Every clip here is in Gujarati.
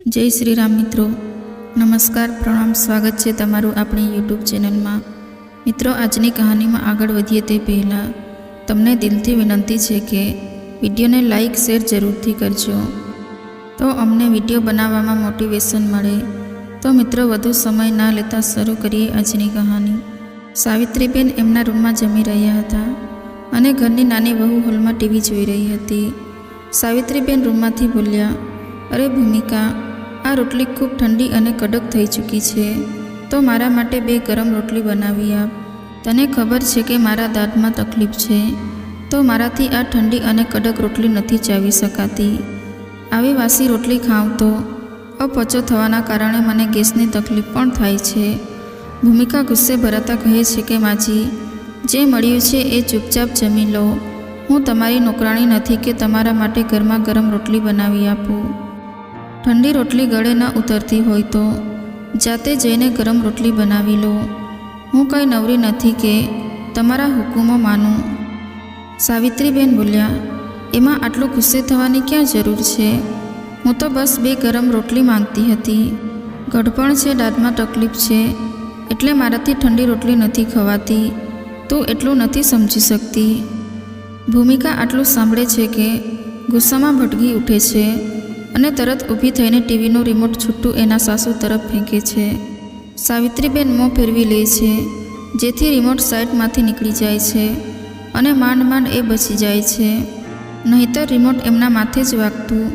જય શ્રી રામ મિત્રો. નમસ્કાર, પ્રણામ, સ્વાગત છે તમારું આપણી યુટ્યુબ ચેનલમાં. મિત્રો, આજની કહાનીમાં આગળ વધીએ તે પહેલાં તમને દિલથી વિનંતી છે કે વિડીયોને લાઇક શેર જરૂરથી કરજો. તો અમને વીડિયો બનાવવામાં મોટિવેશન મળે. તો મિત્રો, વધુ સમય ના લેતા શરૂ કરીએ આજની કહાની. સાવિત્રીબેન એમના રૂમમાં જમી રહ્યા હતા અને ઘરની નાની વહુ હોલમાં ટીવી જોઈ રહી હતી. સાવિત્રીબેન રૂમમાંથી બોલ્યા, અરે ભૂમિકા આ રોટલી ખૂબ ઠંડી અને કડક થઈ ચૂકી છે. તો મારા માટે બે ગરમ રોટલી બનાવી આપ. તને ખબર છે કે મારા દાંતમાં તકલીફ છે. તો મારાથી આ ઠંડી અને કડક રોટલી નથી ચાવી શકાતી. આવી વાસી રોટલી ખાઉં તો. અપચો થવાના કારણે મને ગેસની તકલીફ પણ થાય છે. ભૂમિકા ગુસ્સે ભરાતા કહે છે કે, માજી, જે મળ્યું છે એ ચૂપચાપ જમી લો. હું તમારી નોકરાણી નથી કે તમારા માટે ઘરમાં ગરમ રોટલી બનાવી આપું. ઠંડી રોટલી ગળે ન ઉતરતી હોય તો? જાતે જઈને ગરમ રોટલી બનાવી લો. હું કંઈ નવરી નથી કે તમારા હુકુમો માનું. સાવિત્રીબેન બોલ્યા, એમાં આટલું ગુસ્સે થવાની ક્યાં જરૂર છે? હું તો બસ બે ગરમ રોટલી માંગતી હતી. ગઢપણ છે, દાંતમાં તકલીફ છે, એટલે મારાથી ઠંડી રોટલી નથી ખવાતી. તું એટલું નથી સમજી શકતી. ભૂમિકા આટલું સાંભળે છે કે ગુસ્સામાં ભટકી ઉઠે છે. અને તરત ઊભી થઈને ટીવીનું રિમોટ છૂટું એના સાસુ તરફ ફેંકે છે. સાવિત્રીબેન મોં ફેરવી લે છે, જેથી રિમોટ સાઇટમાંથી નીકળી જાય છે અને માંડ માંડ એ બચી જાય છે. નહીતર રિમોટ એમના માથે જ વાગતું.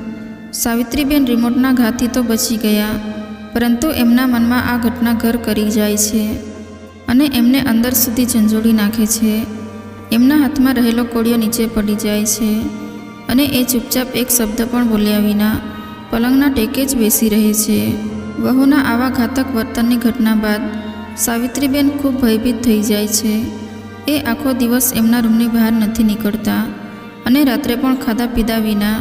સાવિત્રીબેન રિમોટના ઘાથી તો બચી ગયા, પરંતુ એમના મનમાં આ ઘટના ઘર કરી જાય છે અને એમને અંદર સુધી ઝંઝોડી નાખે છે. એમના હાથમાં રહેલો કોળિયો નીચે પડી જાય છે. અને એ ચૂપચાપ એક શબ્દ પણ બોલ્યા વિના પલંગના ટેકે જ બેસી રહે છે. વહુના આવા ઘાતક વર્તનની ઘટના બાદ સાવિત્રીબેન ખૂબ ભયભીત થઈ જાય છે. એ આખો દિવસ એમના રૂમની બહાર નથી નીકળતા અને રાત્રે પણ ખાધા પીધા વિના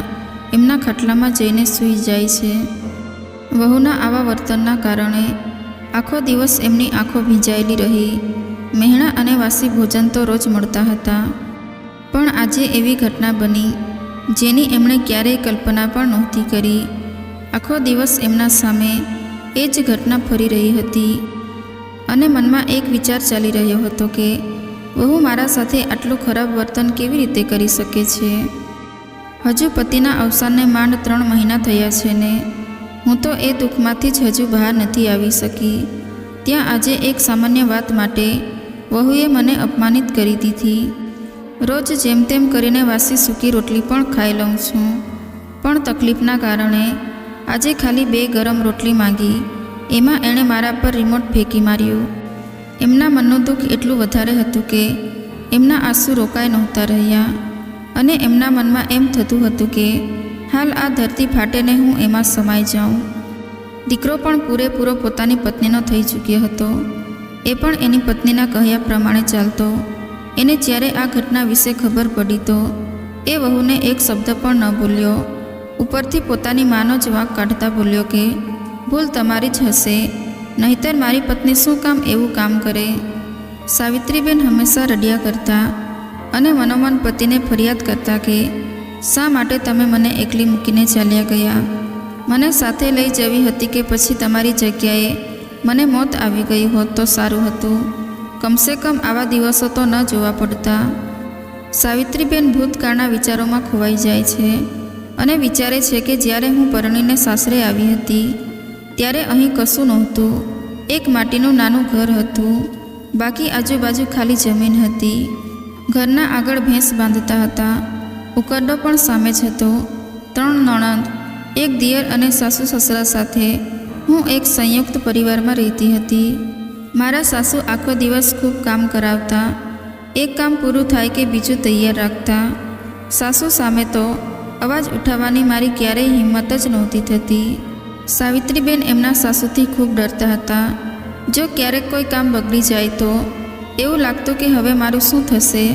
એમના ખાટલામાં જઈને સૂઈ જાય છે. વહુના આવા વર્તનના કારણે આખો દિવસ એમની આંખો ભીંજાયેલી રહી. મહેણા અને વાસી ભોજન તો રોજ મળતા હતા. પણ આજે એવી ઘટના બની જેની એમણે ક્યારેય કલ્પના પણ નહોતી કરી. આખો દિવસ એમના સામે એ જ ઘટના ફરી રહી હતી. અને મનમાં એક વિચાર ચાલી રહ્યો હતો કે, વહુ મારા સાથે આટલું ખરાબ વર્તન કેવી રીતે કરી શકે છે? હજુ પતિના અવસાનને માંડ ત્રણ મહિના થયા છે ને, હું તો એ દુઃખમાંથી જ હજુ બહાર નથી આવી શકી. ત્યાં આજે એક સામાન્ય વાત માટે વહુએ મને અપમાનિત કરી દીધી. રોજ જેમ તેમ કરીને વાસી સૂકી રોટલી પણ ખાઈ લઉં છું. પણ તકલીફના કારણે આજે ખાલી બે ગરમ રોટલી માંગી. એમાં એણે મારા પર રિમોટ ફેંકી માર્યું. એમના મનનું દુઃખ એટલું વધારે હતું કે એમના આંસુ રોકાઈ નહોતા રહ્યા. અને એમના મનમાં એમ થતું હતું કે હાલ આ ધરતી ફાટે ને હું એમાં સમાઈ જાઉં. દીકરો પણ પૂરેપૂરો પોતાની પત્નીનો થઈ ચૂક્યો હતો. એ પણ એની પત્નીના કહ્યા પ્રમાણે ચાલતો. એને જ્યારે આ ઘટના વિશે ખબર પડી તો એ વહુને એક શબ્દ પણ ન બોલ્યો. ઉપરથી પોતાની માનો જ વાંક કાઢતા બોલ્યો કે, ભૂલ તમારી જ હશે, નહીતર મારી પત્ની શું કામ એવું કામ કરે? સાવિત્રીબેન હંમેશા રડ્યા કરતા અને મનોમન પતિને ફરિયાદ કરતા કે, શા માટે તમે મને એકલી મૂકીને ચાલ્યા ગયા? મને સાથે લઈ જવી હતી કે પછી તમારી જગ્યાએ મને મોત આવી ગઈ હોત તો સારું હતું. કમસે કમ આવા દિવસો તો ન જોવા પડતા. સાવિત્રીબેન ભૂતકાળના વિચારોમાં ખોવાઈ જાય છે અને વિચારે છે કે જ્યારે હું પરણીને સાસરે આવી હતી, ત્યારે અહીં કશું નહોતું. એક માટીનું નાનું ઘર હતું. બાકી આજુબાજુ ખાલી જમીન હતી. ઘરના આગળ ભેંસ બાંધતા હતા. ઉકરડો પણ સામે જ હતો. ત્રણ નણંદ, એક દિયર અને સાસુ સસરા સાથે હું એક સંયુક્ત પરિવારમાં રહેતી હતી. મારા સાસુ આખો દિવસ ખૂબ કામ કરાવતા, એક કામ પૂરું થાય કે બીજું તૈયાર રાખતા. સાસુ સામે તો અવાજ ઉઠાવવાની મારી ક્યારેય હિંમત જ નહોતી થતી. સાવિત્રીબેન એમના સાસુથી ખૂબ ડરતા હતા. જો ક્યારેક કોઈ કામ બગડી જાય તો એવું લાગતું કે હવે મારું શું થશે?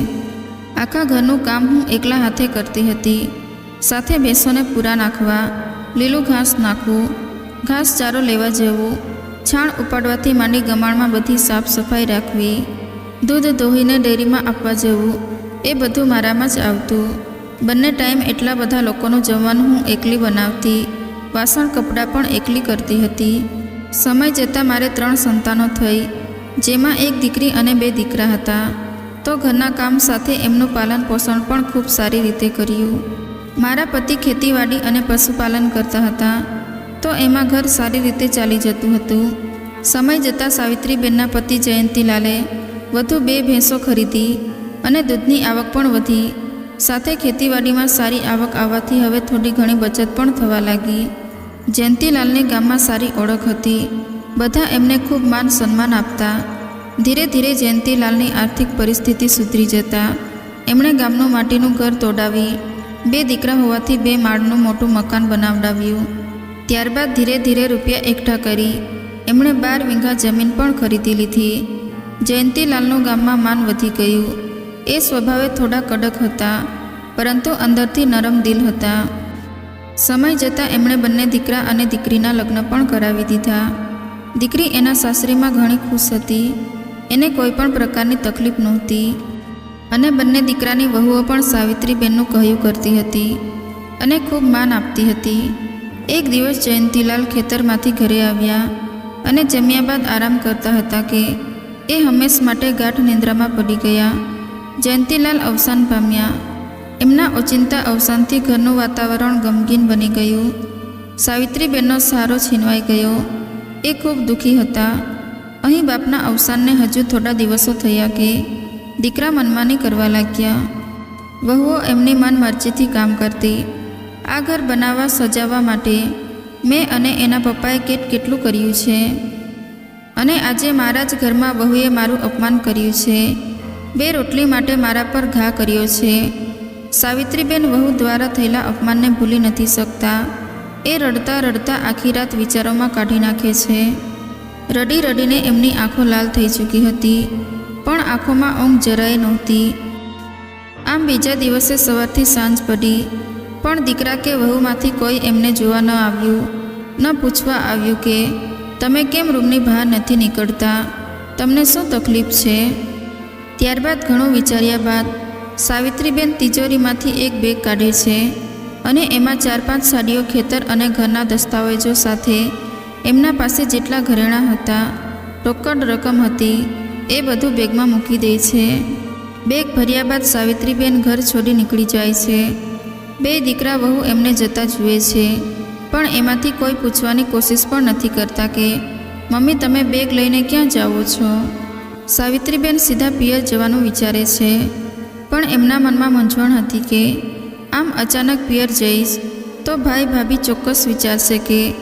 આખા ઘરનું કામ હું એકલા હાથે કરતી હતી. સાથે બેસોને પૂરા નાખવા, લીલું ઘાસ નાખવું ઘાસ ચારો લેવા જવું. છાણ ઉપાડવાથી માંડી ગમાણમાં બધી સાફ સફાઈ રાખવી, દૂધ દોહીને ડેરીમાં આપવા જવું, એ બધું મારામાં જ આવતું. બંને ટાઈમ એટલા બધા લોકોનું જમવાનું હું એકલી બનાવતી, વાસણ કપડાં પણ એકલી કરતી હતી. સમય જતાં મારે ત્રણ સંતાનો થઈ, જેમાં એક દીકરી અને બે દીકરા હતા. તો ઘરના કામ સાથે એમનું પાલન પોષણ પણ ખૂબ સારી રીતે કર્યું. મારા પતિ ખેતીવાડી અને પશુપાલન કરતા હતા. તો એમાં ઘર સારી રીતે ચાલી જતું હતું. સમય જતાં સાવિત્રીબેનના પતિ જયંતીલાલે વધુ બે ભેંસો ખરીદી અને દૂધની આવક પણ વધી. સાથે ખેતીવાડીમાં સારી આવક આવવાથી હવે થોડી ઘણી બચત પણ થવા લાગી. જયંતીલાલની ગામમાં સારી ઓળખ હતી. બધા એમને ખૂબ માન સન્માન આપતા. ધીરે ધીરે જયંતીલાલની આર્થિક પરિસ્થિતિ સુધરી જતા. એમણે ગામનું માટીનું ઘર તોડાવી, બે દીકરા હોવાથી બે માળનું મોટું મકાન બનાવડાવ્યું. ત્યારબાદ ધીરે ધીરે રૂપિયા એકઠા કરી. એમણે બાર વીઘા જમીન પણ ખરીદી લીધી. જયંતીલાલનું ગામમાં માન વધી ગયું. એ સ્વભાવે થોડા કડક હતા, પરંતુ અંદરથી નરમ દિલ હતા. સમય જતાં એમણે બંને દીકરા અને દીકરીના લગ્ન પણ કરાવી દીધા. દીકરી એના સાસરીમાં ઘણી ખુશ હતી. એને કોઈ પણ પ્રકારની તકલીફ નહોતી. અને બંને દીકરાની વહુઓ પણ સાવિત્રીબેનનું કહ્યું કરતી હતી અને ખૂબ માન આપતી હતી. એક દિવસ જયંતીલાલ ખેતરમાંથી ઘરે આવ્યા અને જમ્યા બાદ આરામ કરતા હતા કે એ હંમેશ માટે ગાઢ નિંદ્રામાં પડી ગયા. જયંતીલાલ અવસાન પામ્યા. એમના ઓચિંતા અવસાનથી ઘરનું વાતાવરણ ગમગીન બની ગયું. સાવિત્રીબેનનો સહારો છીનવાઈ ગયો. એ ખૂબ દુઃખી હતા. અહીં બાપના અવસાનને હજુ થોડા દિવસો થયા કે દીકરા મનમાની કરવા લાગ્યા. વહુઓ એમની મન મરજીથી કામ કરતી. આ ઘર બનાવવા સજાવવા માટે મેં અને એના પપ્પાએ કેટ કેટલું કર્યું છે? અને આજે મારા જ ઘરમાં વહુએ મારું અપમાન કર્યું છે. બે રોટલી માટે મારા પર ઘા કર્યો છે. સાવિત્રીબેન વહુ દ્વારા થયેલા અપમાનને ભૂલી નથી શકતા. એ રડતા રડતા આખી રાત વિચારોમાં કાઢી નાખે છે. રડી રડીને એમની આંખો લાલ થઈ ચૂકી હતી, પણ આંખોમાં ઊંઘ જરાય નહોતી. આમ બીજા દિવસે સવારથી સાંજ પડી. પણ દીકરા કે વહુમાંથી કોઈ એમને જોવા ન આવ્યું, ન પૂછવા આવ્યું કે, તમે કેમ રૂમની બહાર નથી નીકળતા? તમને શું તકલીફ છે? ત્યારબાદ ઘણું વિચાર્યા બાદ, સાવિત્રીબેન તિજોરીમાંથી એક બેગ કાઢે છે અને એમાં ચાર પાંચ સાડીઓ ખેતર અને ઘરના દસ્તાવેજો સાથે એમના પાસે જેટલા ઘરેણાં હતા, રોકડ રકમ હતી, એ બધું બેગમાં મૂકી દે છે. બેગ ભર્યા બાદ સાવિત્રીબેન ઘર છોડી નીકળી જાય છે. બે દીકરા વહુ એમને જતા જુએ છે, પણ એમાંથી કોઈ પૂછવાની કોશિશ પણ નથી કરતા કે, મમ્મી, તમે બેગ લઈને ક્યાં જાઓ છો? સાવિત્રીબેન સીધા પિયર જવાનું વિચારે છે, પણ એમના મનમાં મૂંઝવણ હતી કે, આમ અચાનક પિયર જઈશ, તો ભાઈ ભાભી ચોક્કસ વિચારશે કે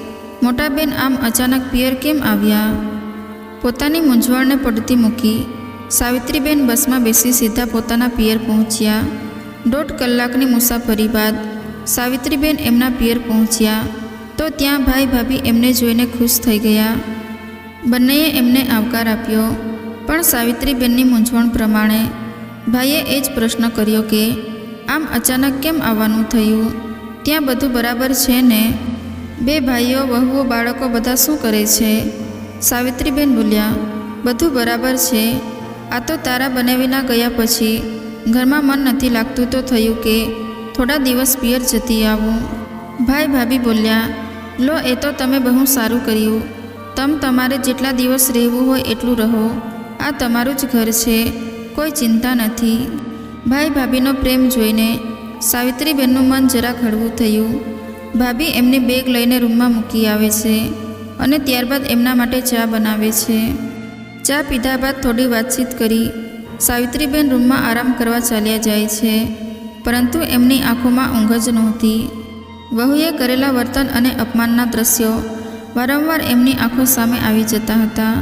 મોટા બેન આમ અચાનક પિયર કેમ આવ્યા? પોતાની મૂંઝવણને પડતી મૂકી સાવિત્રીબેન બસમાં બેસી સીધા પોતાના પિયર પહોંચ્યા. દોઢ કલાકની મુસાફરી બાદ સાવિત્રીબેન એમના પિયર પહોંચ્યા તો ત્યાં ભાઈ ભાભી એમને જોઈને ખુશ થઈ ગયા. બંનેએ એમને આવકાર આપ્યો, પણ સાવિત્રીબેનની મૂંઝવણ પ્રમાણે ભાઈએ એ જ પ્રશ્ન કર્યો કે, આમ અચાનક કેમ આવવાનું થયું? ત્યાં બધું બરાબર છે ને? બે ભાઈઓ, વહુઓ, બાળકો બધા શું કરે છે? સાવિત્રીબેન બોલ્યા, બધું બરાબર છે. આ તો તારા બનાવીના ગયા પછી ઘરમાં મન નથી લાગતું તો થયું કે થોડા દિવસ પિયર જતી આવું. ભાઈ ભાભી બોલ્યા, લો, એ તો તમે બહુ સારું કર્યું. તમ તમારે જેટલા દિવસ રહેવું હોય એટલું રહો. આ તમારું જ ઘર છે, કોઈ ચિંતા નથી. ભાઈ ભાભીનો પ્રેમ જોઈને સાવિત્રીબેનનું મન જરાક હળવું થયું. ભાભી એમની બેગ લઈને રૂમમાં મૂકી આવે છે અને ત્યારબાદ એમના માટે ચા બનાવે છે. ચા પીધા બાદ થોડી વાતચીત કરી. સાવિત્રીબેન રૂમમાં આરામ કરવા ચાલ્યા જાય છે, પરંતુ એમની આંખોમાં ઊંઘ જ નહોતી. વહુએ કરેલા વર્તન અને અપમાનના દ્રશ્યો વારંવાર એમની આંખો સામે આવી જતા હતા.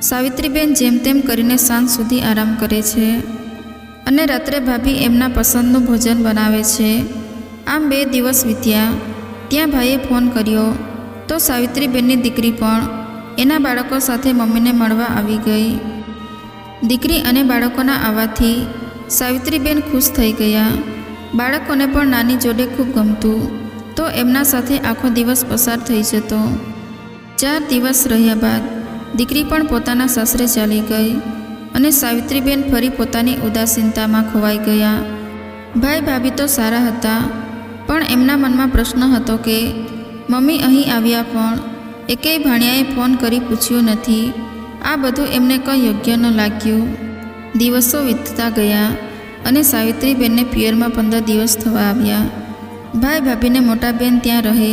સાવિત્રીબેન જેમ તેમ કરીને સાંજ સુધી આરામ કરે છે અને રાત્રે ભાભી એમના પસંદનું ભોજન બનાવે છે. આમ બે દિવસ વીત્યા. ત્યાં ભાઈએ ફોન કર્યો, તો સાવિત્રીબેનની દીકરી પણ એના બાળકો સાથે મમ્મીને મળવા આવી ગઈ. દીકરી અને બાળકોના આવવાથી સાવિત્રીબેન ખુશ થઈ ગયા. બાળકોને પણ નાની જોડે ખૂબ ગમતું, તો એમના સાથે આખો દિવસ પસાર થઈ જતો. ચાર દિવસ રહ્યા બાદ દીકરી પણ પોતાના સાસરે ચાલી ગઈ અને સાવિત્રીબેન ફરી પોતાની ઉદાસીનતામાં ખોવાઈ ગયા. ભાઈ ભાભી તો સારા હતા, પણ એમના મનમાં પ્રશ્ન હતો કે, મમ્મી અહીં આવ્યા પણ? એકેય ભાણિયાએ ફોન કરી પૂછ્યું નથી. આ બધું એમને કંઈ યોગ્ય ન લાગ્યું. દિવસો વીતતા ગયા અને સાવિત્રીબેનને પિયરમાં પંદર દિવસ થવા આવ્યા. ભાઈ ભાભીને મોટા બેન ત્યાં રહે,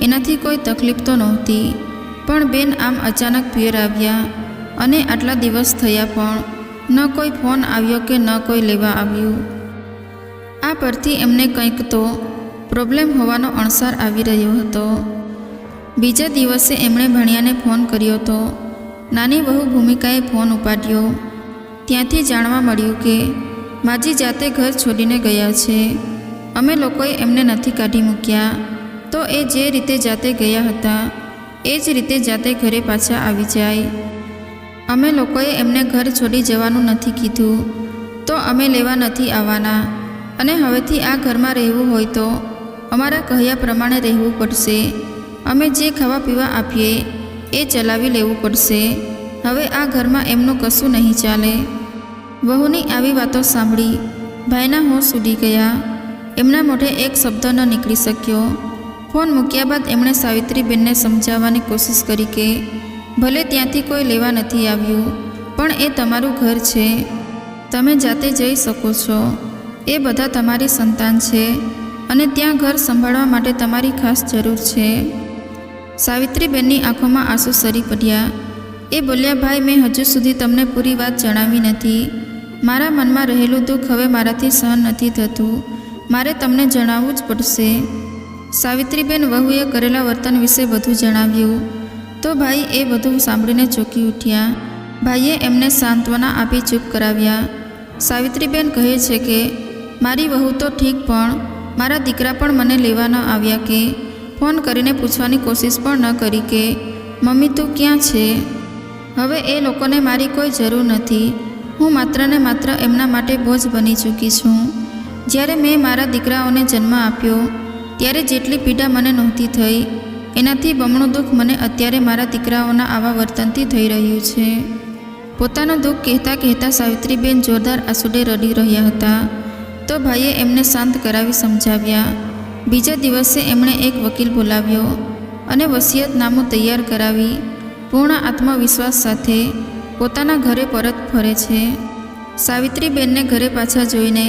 એનાથી કોઈ તકલીફ તો નહોતી. પણ બેન આમ અચાનક પિયર આવ્યા અને આટલા દિવસ થયા પણ ન કોઈ ફોન આવ્યો કે ન કોઈ લેવા આવ્યું. આ પરથી એમને કંઈક તો પ્રોબ્લેમ હોવાનો અણસાર આવી રહ્યો હતો. બીજા દિવસે એમણે ભણિયાને ફોન કર્યો હતો નાની વહુ ભૂમિકાએ ફોન ઉપાડ્યો. ત્યાંથી જાણવા મળ્યું કે માજી જાતે ઘર છોડીને ગયા છે. અમે લોકોએ એમને નથી કાઢી મૂક્યા. તો એ જે રીતે જાતે ગયા હતા, એ જ રીતે જાતે ઘરે પાછા આવી જાય. અમે લોકોએ એમને ઘર છોડી જવાનું નથી કીધું. તો અમે લેવા નથી આવવાના. અને હવેથી આ ઘરમાં રહેવું હોય તો અમારા કહ્યા પ્રમાણે રહેવું પડશે. અમે જે ખાવા પીવા આપીએ એ ચલાવી લેવું પડશે. હવે આ ઘરમાં એમનું કશું નહીં ચાલે. વહુની આવી વાતો સાંભળી ભાઈના હોશ ઉડી ગયા. એમના મોઢે એક શબ્દ ન નીકળી શક્યો. ફોન મૂક્યા બાદ એમણે સાવિત્રીબેનને સમજાવવાની કોશિશ કરી કે, ભલે ત્યાંથી કોઈ લેવા નથી આવ્યું, પણ એ તમારું ઘર છે. તમે જાતે જઈ શકો છો. એ બધા તમારી સંતાન છે અને ત્યાં ઘર સંભાળવા માટે તમારી ખાસ જરૂર છે. સાવિત્રીબેનની આંખોમાં આંસુ સરી પડ્યા. એ બોલ્યા, ભાઈ, મેં હજુ સુધી તમને પૂરી વાત જણાવી નથી. મારા મનમાં રહેલું દુઃખ હવે મારાથી સહન નથી થતું. મારે તમને જણાવવું જ પડશે. સાવિત્રીબેન વહુએ કરેલા વર્તન વિશે બધું જણાવ્યું. તો ભાઈ, એ બધું સાંભળીને ચોંકી ઉઠ્યા. ભાઈએ એમને સાંત્વના આપી ચૂપ કરાવ્યા. સાવિત્રીબેન કહે છે કે, મારી વહુ તો ઠીક પણ મારા દીકરા પણ મને લેવા ન આવ્યા કે ફોન કરીને પૂછવાની કોશિશ પણ ન કરી કે, મમ્મી, તું ક્યાં છે? હવે એ લોકોને મારી કોઈ જરૂર નથી. હું માત્ર ને માત્ર એમના માટે બોજ બની ચૂકી છું. જ્યારે મેં મારા દીકરાઓને જન્મ આપ્યો, ત્યારે જેટલી પીડા મને નહોતી થઈ. એનાથી બમણું દુઃખ મને અત્યારે મારા દીકરાઓના આવા વર્તનથી થઈ રહ્યું છે. પોતાનું દુઃખ કહેતા કહેતા સાવિત્રીબેન જોરદાર આસુડે રડી રહ્યા હતા. તો ભાઈએ એમને શાંત કરાવી સમજાવ્યા. બીજા દિવસે એમણે એક વકીલ બોલાવ્યો અને વસિયતનામું તૈયાર કરાવી પૂર્ણ આત્મવિશ્વાસ સાથે પોતાના ઘરે પરત ફરે છે. સાવિત્રીબેનને ઘરે પાછા જોઈને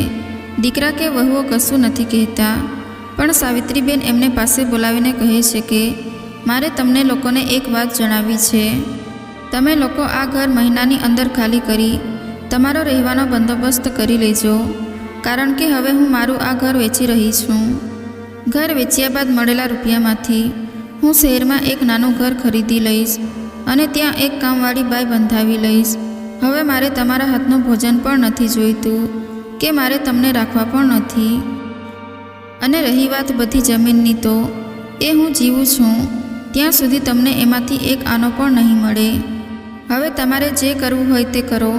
દીકરા કે વહુઓ કશું નથી કહેતા, પણ સાવિત્રીબેન એમને પાસે બોલાવીને કહે છે કે, મારે તમને લોકોને એક વાત જણાવી છે. તમે લોકો આ ઘર મહિનાની અંદર ખાલી કરી તમારો રહેવાનો બંદોબસ્ત કરી લેજો, કારણ કે હવે હું મારું આ ઘર વેચી રહી છું. ઘર વેચ્યા બાદ મળેલા રૂપિયામાંથી હું શહેરમાં એક નાનું ઘર ખરીદી લઈશ અને ત્યાં એક કામવાળી બાઈ બંધાવી લઈશ. હવે મારે તમારા હાથનું ભોજન પણ નથી જોઈતું, કે મારે તમને રાખવા પણ નથી. અને રહી વાત બધી જમીનની તો, એ હું જીવું છું, ત્યાં સુધી તમને એમાંથી એક આનો પણ નહીં મળે. હવે તમારે જે કરવું હોય તે કરો,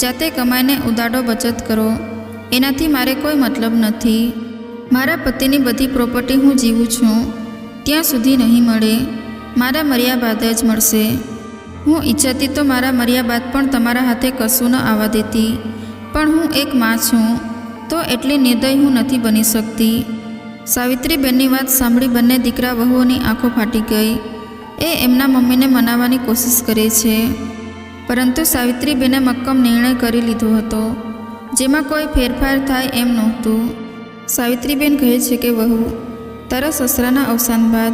જાતે કમાઈને ઉદાડો બચત કરો, એનાથી મારે કોઈ મતલબ નથી. મારા પતિની બધી પ્રોપર્ટી હું જીવું છું. ત્યાં સુધી નહીં મળે. મારા મર્યા બાદ જ મળશે. હું ઈચ્છતી તો મારા મર્યા બાદ પણ તમારા હાથે કશું ન આવવા દેતી. પણ હું એક માં છું, તો એટલી નિર્દય હું નથી બની શકતી. સાવિત્રીબેનની વાત સાંભળી બંને દીકરા વહુઓની આંખો ફાટી ગઈ. એ એમના મમ્મીને મનાવવાની કોશિશ કરે છે. પરંતુ સાવિત્રીબેને મક્કમ નિર્ણય કરી લીધો હતો. જેમાં કોઈ ફેરફાર થાય એમ નહોતું. સાવિત્રીબેન કહે છે કે, વહુ, તારા સસરાના અવસાન બાદ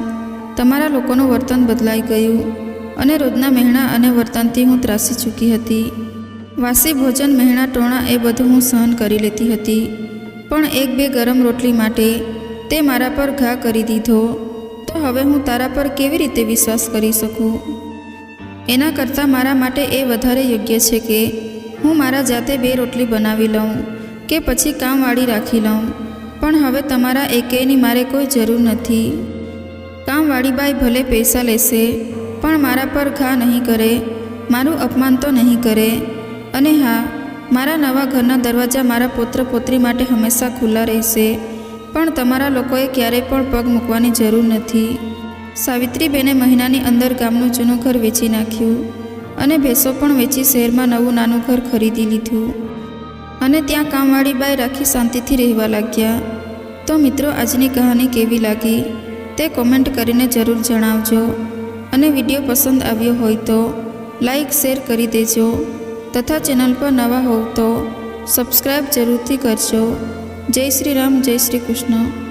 તમારા લોકોનું વર્તન બદલાઈ ગયું અને રોજના મહેણા અને વર્તનથી હું ત્રાસી ચૂકી હતી. વાસી ભોજન, મહેણા, ટોણા એ બધું હું સહન કરી લેતી હતી. પણ એક બે ગરમ રોટલી માટે તે મારા પર ઘા કરી દીધો. તો હવે હું તારા પર કેવી રીતે વિશ્વાસ કરી શકું? એના કરતાં મારા માટે એ વધારે યોગ્ય છે કે હું મારા જાતે બે રોટલી બનાવી લઉં કે પછી કામવાળી રાખી લઉં. પણ હવે તમારા એકેયની મારે કોઈ જરૂર નથી. કામવાળી બાઈ ભલે પૈસા લેશે, પણ મારા પર ઘા નહીં કરે, મારું અપમાન તો નહીં કરે. અને હા, મારા નવા ઘરના દરવાજા મારા પુત્ર પુત્રી માટે હંમેશા ખુલ્લા રહેશે, પણ તમારા લોકોએ ક્યારેય પણ પગ મૂકવાની જરૂર નથી. સાવિત્રીબેને મહિનાની અંદર ગામનું જૂનું ઘર વેચી નાખ્યું અને ભેંસો પણ વેચી શહેરમાં નવું નાનું ઘર ખરીદી લીધું. અને ત્યાં કામવાળી બાઈ રાખી શાંતિથી રહેવા લાગ્યા. તો મિત્રો, આજની કહાની કેવી લાગી તે કોમેન્ટ કરીને જરૂર જણાવજો. અને વીડિયો પસંદ આવ્યો હોય તો લાઈક શેર કરી દેજો. તથા ચેનલ પર નવા હોવ તો સબસ્ક્રાઈબ જરૂરથી કરજો. જય શ્રી રામ, જય શ્રી કૃષ્ણ.